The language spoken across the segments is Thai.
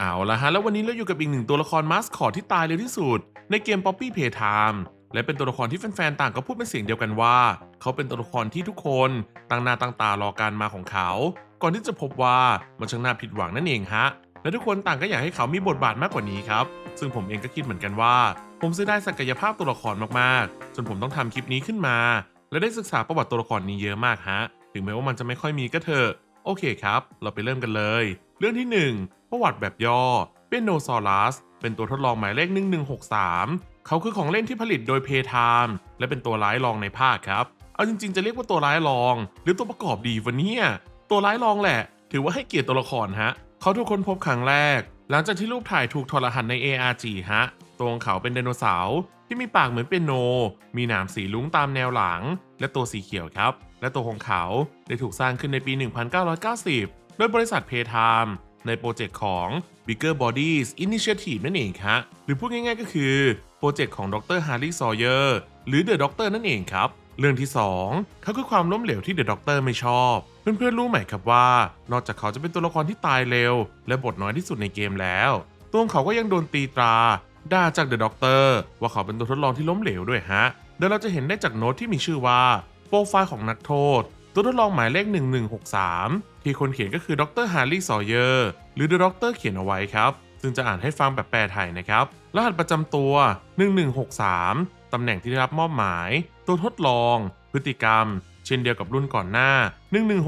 เอาละฮะ แล้ววันนี้เราอยู่กับอีกหนึ่งตัวละครมาสคอตที่ตายเร็วที่สุด ในเกม Poppy Playtime และเป็นตัวละครที่แฟนๆ ต่างก็พูดเป็นเสียงเดียวกันว่า เขาเป็นตัวละครที่ทุกคนตั้งหน้าตั้งตารอการมาของเขา ก่อนที่จะพบว่ามันช่างน่าผิดหวังนั่นเองฮะ และทุกคนต่างก็อยากให้เขามีบทบาทมากกว่านี้ครับ ซึ่งผมเองก็คิดเหมือนกันว่า ผมเสียดายศักยภาพตัวละครมากๆ จนผมต้องทำคลิปนี้ขึ้นมา และได้ศึกษาประวัติตัวละครนี้เยอะมากฮะ ถึงแม้ว่ามันจะไม่ค่อยมีก็เถอะ โอเคครับ เราไปเริ่มกันเลย เรื่องที่ 1 ประวัติแบบย่อเปียโนซอรัสเป็นตัวทดลองหมายเลข 1163 เขาคือของเล่นที่ผลิตโดยเพทามและเป็นตัวร้ายรองในภาคครับ เอาจริงๆ จะเรียกว่าตัวร้ายรอง หรือตัวประกอบดีวะเนี่ย ตัวร้ายรองแหละ ถือว่าให้เกียรติตัวละครฮะ เขาถูกคนพบครั้งแรก หลังจากที่รูปถ่ายถูกทรหัสใน ARG ฮะ ตัวของเขาเป็นไดโนเสาร์ที่มีปากเหมือนเป็นโน มีหนามสีลุ้งตามแนวหลัง และตัวสีเขียวครับ และตัวของเขาได้ถูกสร้างขึ้นในปี 1990 โดยบริษัทเพทาม ในโปรเจกต์ของ Bigger Bodies Initiative นั่นเองครับหรือพูดง่ายๆก็คือ โปรเจกต์ของดรฮาร์ลี s ซอ y เยอร์หรือ The Doctor นั่นเองครับ เรื่องที่ 2 เขาคือความล้มเหลวที่ The Doctor ไม่ชอบ เพื่อนๆรู้ไหมครับว่า นอกจากเขาจะเป็นตัวละครที่ตายเร็ว และบทน้อยที่สุดในเกมแล้วตัวเขาก็ยังโดนตีตราด่าจาก The Doctor ว่าเขาเป็นตัวทดลองที่ล้มเหลวด้วยฮะโดยเราจะเห็นได้จากโน้ตที่มีชื่อว่าโปรไฟล์ของนักโทษ ตัวทดลองหมายเลข 1163 ที่คนเขียนก็คือดรฮาร์ลี s ซอเยอร์หรือ The Doctor เขียนเอาไว้ครับ ซึ่งจะอ่านให้ฟังแบบแปลไทยนะครับ รหัสประจำตัว 1163 ตำแหน่งที่ได้รับมอบหมาย ตัวทดลอง พฤติกรรม เช่นเดียวกับรุ่นก่อนหน้า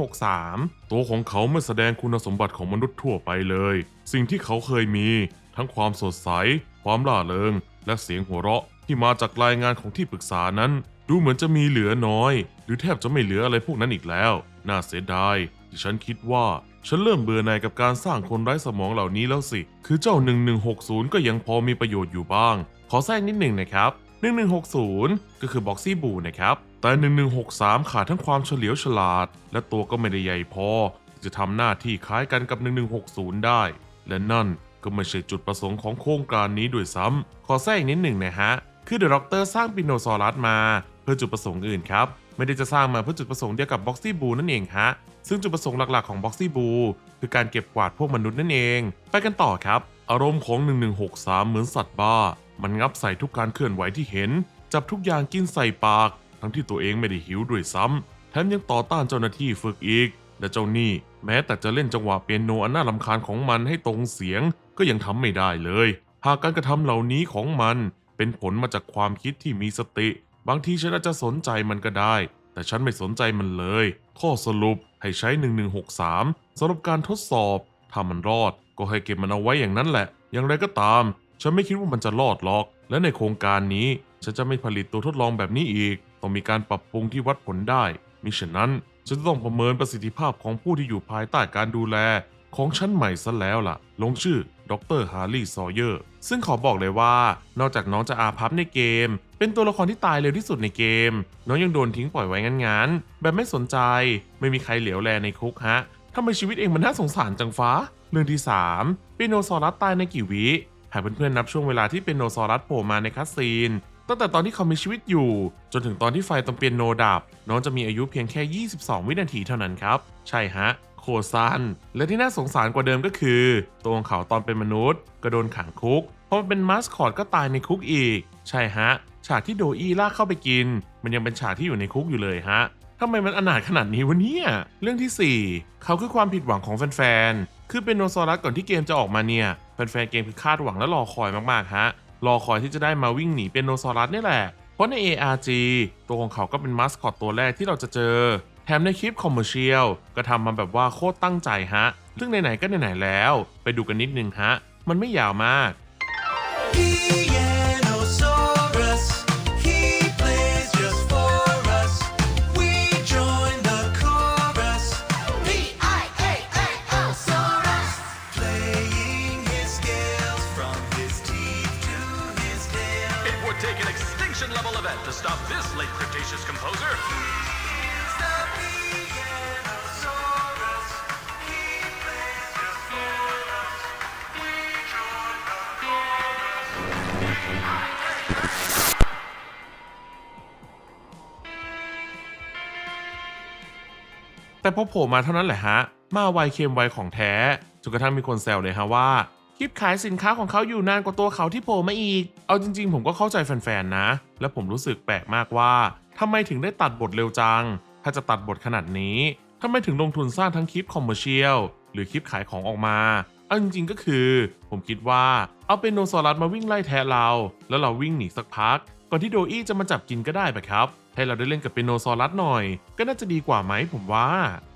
1163 ตัวของเขาไม่แสดงคุณสมบัติของมนุษย์ทั่วไปเลย สิ่งที่เขาเคยมี ทั้งความสดใส ความล่าเริง และเสียงหัวเราะที่มาจากรายงานของที่ปรึกษานั้น ดูเหมือนจะมีเหลือน้อย หรือแทบจะไม่เหลืออะไรพวกนั้นอีกแล้ว น่าเสียดายที่ฉันคิดว่า ฉันเริ่มเบื่อหน่ายกับการสร้างคนไร้สมองเหล่านี้แล้วสิ คือเจ้า 1160 ก็ยังพอมีประโยชน์อยู่บ้าง ขอแทรกนิดหนึ่งนะครับ 1160 ก็คือบ็อกซี่บูนะครับ แต่ 1163 ขาดทั้งความเฉลียวฉลาด และตัวก็ไม่ได้ใหญ่พอที่จะทำหน้าที่คล้ายกันกับ 1160 ได้ และนั่นก็ไม่ใช่จุดประสงค์ของโครงการนี้ด้วยซ้ำขอแทรกนิดหนึ่งนะฮะ คือเดอะด็อกเตอร์สร้างปิโนซอรัสมา พื่อจุดประสงค์อื่นครับ ไม่ได้จะสร้างมาเพื่อจุดประสงค์เดียวกับบ็อกซี่บูนั่นเองฮะ ซึ่งจุดประสงค์หลักๆของบ็อกซี่บูคือการเก็บกวาดพวกมนุษย์นั่นเอง ไปกันต่อครับ อารมณ์ของ 1163 เหมือนสัตว์บ้า มันงับใส่ทุกการเคลื่อนไหวที่เห็น จับทุกอย่างกินใส่ปาก ทั้งที่ตัวเองไม่ได้หิวด้วยซ้ำแถมยังต่อต้านเจ้าหน้าที่ฝึกอีก และเจ้านี่แม้แต่จะเล่นจังหวะเปียโนอันน่ารำคาญของมันให้ตรงเสียง ก็ยังทำไม่ได้เลย หากการกระทำเหล่านี้ของมันเป็นผลมาจากความคิดที่มีสติ บางทีฉันอาจจะสนใจมันก็ได้ แต่ฉันไม่สนใจมันเลย ข้อสรุปให้ใช้ 1163สำหรับการทดสอบ ถ้ามันรอดก็ให้เก็บมันเอาไว้อย่างนั้นแหละ อย่างไรก็ตาม ฉันไม่คิดว่ามันจะรอดหรอก และในโครงการนี้ ฉันจะไม่ผลิตตัวทดลองแบบนี้อีก ต้องมีการปรับปรุงที่วัดผลได้ มิฉะนั้นฉันจะต้องประเมินประสิทธิภาพของผู้ที่อยู่ภายใต้การดูแล ของฉันใหม่ซะแล้วล่ะ ลงชื่อ ดรฮาร์ลีซอเยอร์ ซึ่งขอบอกเลยว่า นอกจากน้องจะอาพับในเกม เป็นตัวละครที่ตายเร็วที่สุดในเกม น้องยังโดนทิ้งปล่อยไว้งั้นๆ แบบไม่สนใจ ไม่มีใครเหลียวแลในคุกฮะทำไมชีวิตเองมันน่าสงสารจังฟ้า เรื่องที่3ปีโนซอรัสตายในกี่วิหากเพื่อนๆนับช่วงเวลาที่เปนโนซอรัสโผล่มาในคัสซีน ตั้งแต่ตอนที่เขามีชีวิตอยู่ จนถึงตอนที่ไฟตรงเปียโนดับ น้องจะมีอายุเพียงแค่ 22 วินาทีเท่านั้นครับ ใช่ฮะโคตรสั้นและที่น่าสงสารกว่าเดิมก็คือ ตัวของเขาตอนเป็นมนุษย์ ก็โดนขังคุก พอมันเป็นมาสคอตก็ตายในคุกอีก ใช่ฮะ ฉากที่โดอี้ลากเข้าไปกิน มันยังเป็นฉากที่อยู่ในคุกอยู่เลยฮะทำไมมันอนาถขนาดนี้วะเนี่ย เรื่องที่ 4 เขาคือความผิดหวังของแฟนๆ คือเป็นโนซอรัสก่อนที่เกมจะออกมาเนี่ย แฟนๆ เกมคือคาดหวังและรอคอยมากๆ ฮะ รอคอยที่จะได้มาวิ่งหนีเป็นโนซอรัสนี่แหละ เพราะใน ARG ตัวของเขาก็เป็นมาสคอตตัวแรกที่เราจะเจอ แถมในคลิปคอมเมอร์เชียลก็ทำมาแบบว่าโคตรตั้งใจฮะ ซึ่งไหนๆ ก็ไหนๆ แล้ว ไปดูกันนิดนึงฮะ มันไม่ยาวมาก take an extinction level event to stop this late Cretaceous composer. แต่พอโผล่มาเท่านั้นแหละฮะ มาไวเค็มไวของแท้จนกระทั่งมีคนแซวเลยฮะว่าคลิปขายสินค้าของเขาอยู่นานกว่าตัวเขาที่โผล่มาอีก เอาจริง ๆ ผมก็เข้าใจแฟนๆนะ และผมรู้สึกแปลกมากว่าทำไมถึงได้ตัดบทเร็วจัง ถ้าจะตัดบทขนาดนี้ทำไมถึงลงทุนสร้างทั้งคลิปคอมเมอร์เชียลหรือคลิปขายของออกมาเอาจริงๆก็คือ ผมคิดว่าเอาเป็นโนซอรัสมาวิ่งไล่แทะเรา แล้วเราวิ่งหนีสักพัก ก่อนที่โดอี้จะมาจับกินก็ได้ไปครับ ให้เราได้เล่นกับเป็นโนซอรัสหน่อย ก็น่าจะดีกว่าไหมผมว่า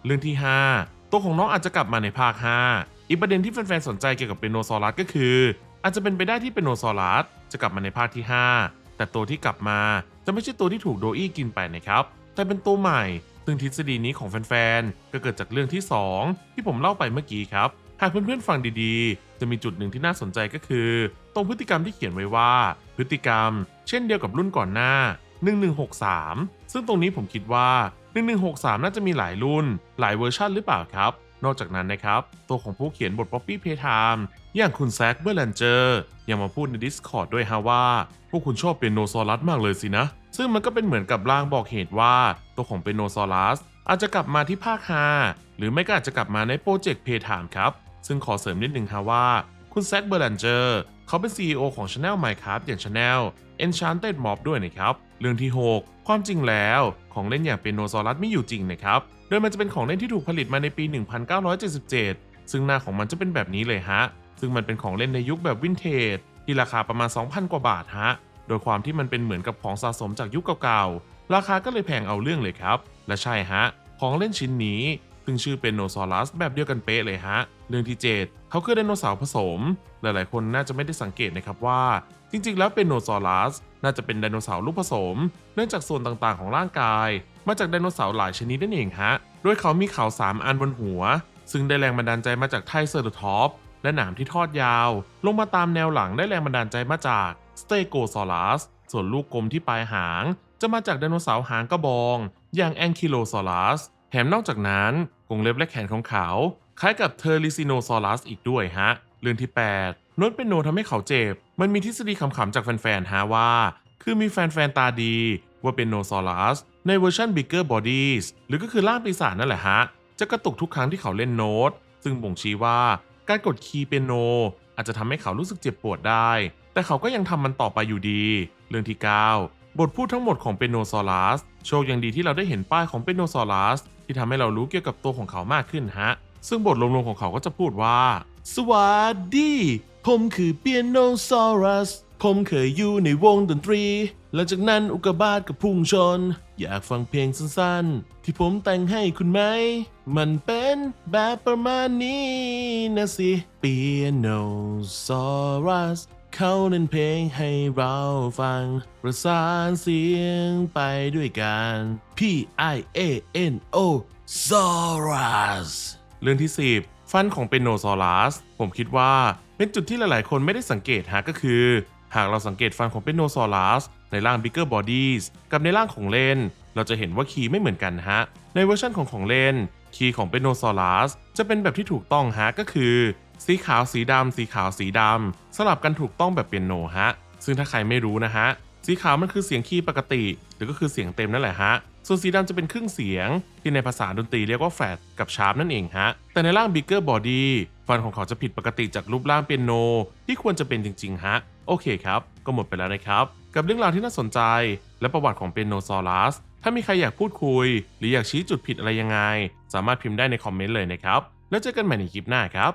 เรื่องที่ 5 ตัวของน้องอาจจะกลับมาในภาค 5 อีกประเด็นที่แฟนๆสนใจเกี่ยวกับเป็นโนซอรัสก็คือ อาจจะเป็นไปได้ที่เป็นโนซอรัสจะกลับมาในภาคที่ 5 แต่ตัวที่กลับมาจะไม่ใช่ตัวที่ถูกโดอี้กินไปนะครับแต่เป็นตัวใหม่ซึ่งทฤษฎีนี้ของแฟนๆ ก็เกิดจากเรื่องที่ 2 ที่ผมเล่าไปเมื่อกี้ครับ หากเพื่อนๆ ฟังดีๆ จะมีจุดหนึ่งที่น่าสนใจก็คือ ตรงพฤติกรรมที่เขียนไว้ว่า พฤติกรรม เช่นเดียวกับรุ่นก่อนหน้า 1163 ซึ่งตรงนี้ผมคิดว่า 1163 น่าจะมีหลายรุ่น หลายเวอร์ชันหรือเปล่าครับ นอกจากนั้นนะครับ ตัวของผู้เขียนบท Poppy Playtime อย่างคุณแซคเบอร์แลนเจอร์ยังมาพูดใน Discord ด้วยฮะว่า พวกคุณชอบเป็นโนซอรัสมากเลยสินะ ซึ่งมันก็เป็นเหมือนกับลางบอกเหตุว่า ตัวของเป็นโนซอรัสอาจจะกลับมาที่ภาค5หรือไม่ก็อาจจะกลับมาในโปรเจกต์เพย์ไทม์ครับ ซึ่งขอเสริมนิดนึงฮะว่า คุณแซคเบอร์แลนเจอร์ เขาเป็น CEO ของ Channel Minecraft อย่าง Channel Enchanted Mob ด้วยนะครับ เรื่องที่ 6 ความจริงแล้วของเล่นอย่างเป็นโนซอรัสไม่อยู่จริงนะครับ โดยมันจะเป็นของเล่นที่ถูกผลิตมาในปี 1977 ซึ่งหน้าของมันจะเป็นแบบนี้เลยฮะ ซึ่งมันเป็นของเล่นในยุคแบบวินเทจที่ราคาประมาณ 2,000 กว่าบาทฮะ โดยความที่มันเป็นเหมือนกับของสะสมจากยุคเก่าๆ ราคาก็เลยแพงเอาเรื่องเลยครับ และใช่ฮะ ของเล่นชิ้นนี้ ซึ่งชื่อเป็นโนซอรัสแบบเดียวกันเป๊ะเลยฮะ เรื่องที่ 7 เขาคือไดโนเสาร์ผสม หลายๆ คนน่าจะไม่ได้สังเกตนะครับว่า จริงๆ แล้วเป็นโนซอรัสน่าจะเป็นไดโนเสาร์ลูกผสม เนื่องจากส่วนต่างๆ ของร่างกาย มาจากไดโนเสาร์หลายชนิดนั่นเองฮะ โดยเขามีเขา3อันบนหัว ซึ่งได้แรงบันดาลใจมาจากไทเซอร์ท็อปและหนามที่ทอดยาว ลงมาตามแนวหลังได้แรงบันดาลใจมาจากสเตโกซอรัสส่วนลูกกลมที่ปลายหาง จะมาจากไดโนเสาร์หางกระบอง อย่างแองคิโลซอรัส แถมนอกจากนั้นกรงเล็บและแขนของเขา คล้ายกับเทอริซิโนซอรัสอีกด้วยฮะ เรื่องที่8โน้ตเป็นโนทำให้เขาเจ็บ มันมีทฤษฎีขำๆจากแฟนๆฮะว่า คือมีแฟนๆตาดีว่าเป็นโนซอรัสในเวอร์ชัน Bigger Bodies หรือก็คือร่างปีศาจนั่นแหละฮะ จะกระตุกทุกครั้งที่เขาเล่นโน้ต ซึ่งบ่งชี้ว่าการกดคีย์เปียโน อาจจะทำให้เขารู้สึกเจ็บปวดได้ แต่เขาก็ยังทำมันต่อไปอยู่ดี เรื่องที่ 9 บทพูดทั้งหมดของเปโนซอรัสโชคยังดีที่เราได้เห็นป้ายของเปโนซอรัสที่ทำให้เรารู้เกี่ยวกับตัวของเขามากขึ้นฮะ ซึ่งบทรวมๆของเขาก็จะพูดว่า สวัสดี ผมคือเปียโนซอรัส ผมเคยอยู่ในวงดนตรี หลังจากนั้นอุกกาบาตกับพุ่งชน อยากฟังเพลงสั้นๆ ที่ผมแต่งให้คุณไหม มันเป็นแบบประมาณนี้นะสิเปียโนซอรัส เขาเล่นเพลงให้เราฟัง ประสานเสียงไปด้วยกัน P I A N O s a r u s เรื่องที่ 10 ฟันของเปโนซอรัสผมคิดว่าเป็นจุดที่หลายๆ คนไม่ได้สังเกตฮะก็คือ หากเราสังเกตฟันของเปโนซอรัสในร่าง Bigger Bodies กับในร่างของเล่นเราจะเห็นว่าคีย์ไม่เหมือนกันฮะ ในเวอร์ชันของของเล่นคีย์ของเปโนซอรัสจะเป็นแบบที่ถูกต้องฮะก็คือ สีขาวสีดำสีขาวสีดำสลับกันถูกต้องแบบเปียโนฮะ ซึ่งถ้าใครไม่รู้นะฮะ สีขาวมันคือเสียงคีย์ปกติ หรือก็คือเสียงเต็มนั่นแหละฮะ ส่วนสีดำจะเป็นครึ่งเสียง ที่ในภาษาดนตรีเรียกว่าแฟลตกับชาร์ปนั่นเองฮะ แต่ในร่าง Bigger Body ฟันของเขาจะผิดปกติจากรูปร่างเปียโน ที่ควรจะเป็นจริงๆฮะ โอเคครับ ก็หมดไปแล้วนะครับ กับเรื่องราวที่น่าสนใจ และประวัติของเปียโนซอรัสถ้ามีใครอยากพูดคุย หรืออยากชี้จุดผิดอะไรยังไง สามารถพิมพ์ได้ในคอมเมนต์เลยนะครับ แล้วเจอกันใหม่ในคลิปหน้าครับ